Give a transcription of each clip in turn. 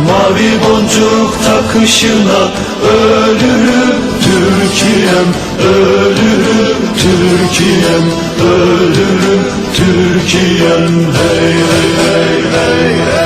Mavi boncuk takışına ölürüm Türkiye'm ölürüm Türkiye'm ölürüm Türkiye'm. Hey hey hey hey hey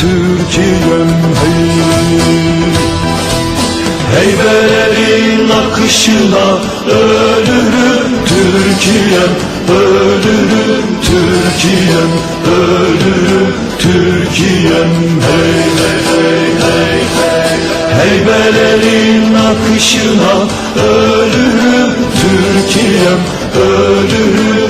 Türkiye'm hey Heybelerin akışına ölürüm. Türkiye'm ölürüm. Türkiye'm ölürüm. Türkiye'm hey hey hey hey hey Heybelerin akışına ölürüm. Türkiye'm ölürüm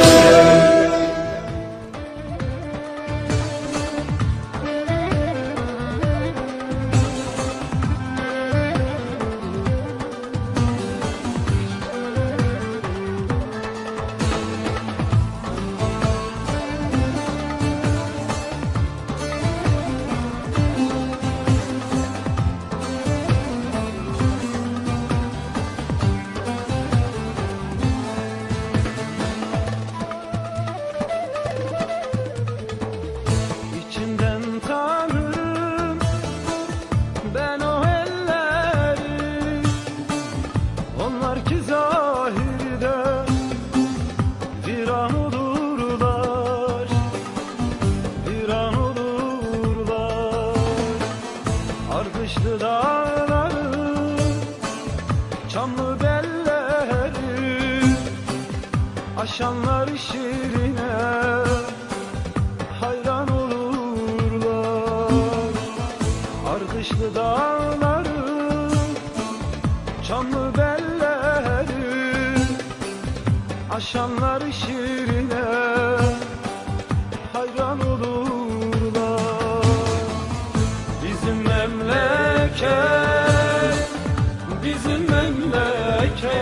şirine Hayran olurlar. Ardışlı dağları Çamlı belleri Aşanlar şirine Hayran olurlar. Bizim memleket Bizim memleket.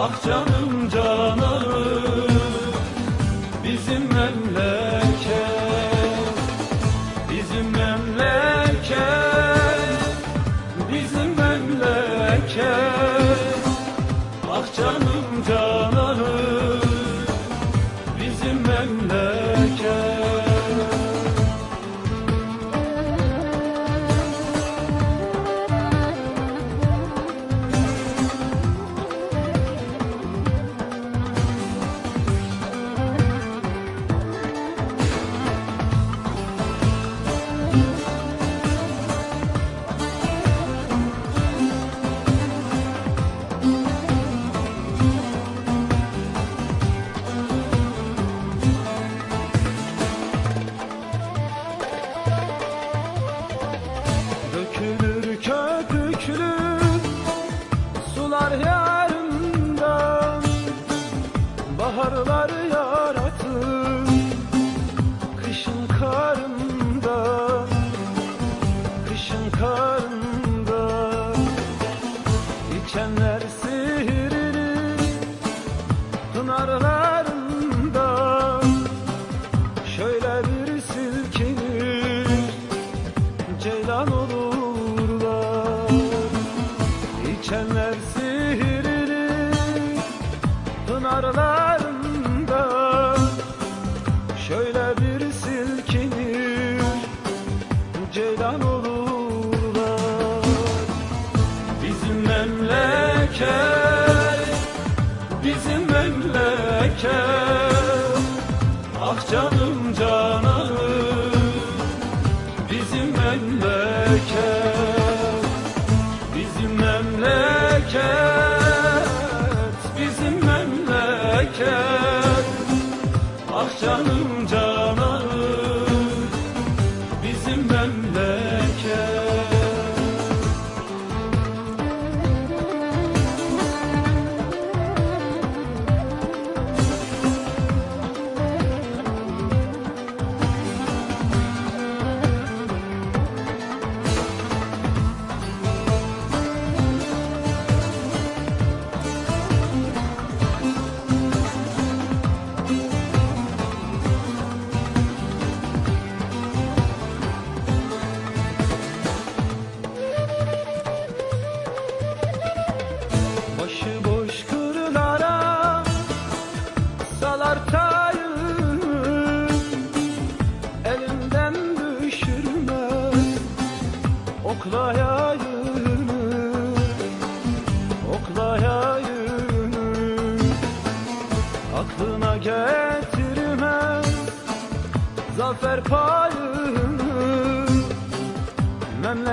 Ah canım canarım Baharlar yaratır kışın karından Kışın karından İçenler sihirli pınarlarından Şöyle bir silkinir ceylan olurlar. İçenler sihirli pınarlarında memleket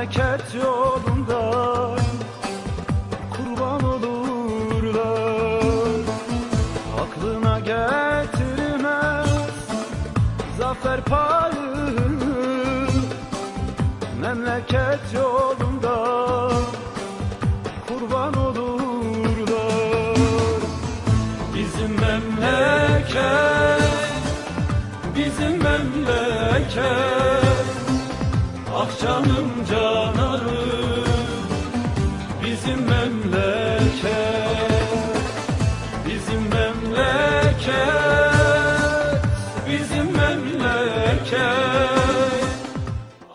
Memleket yolunda kurban olurlar. Aklına getirmez zafer payını Memleket yolunda kurban olurlar. Bizim memleket Bizim memleket canım canarım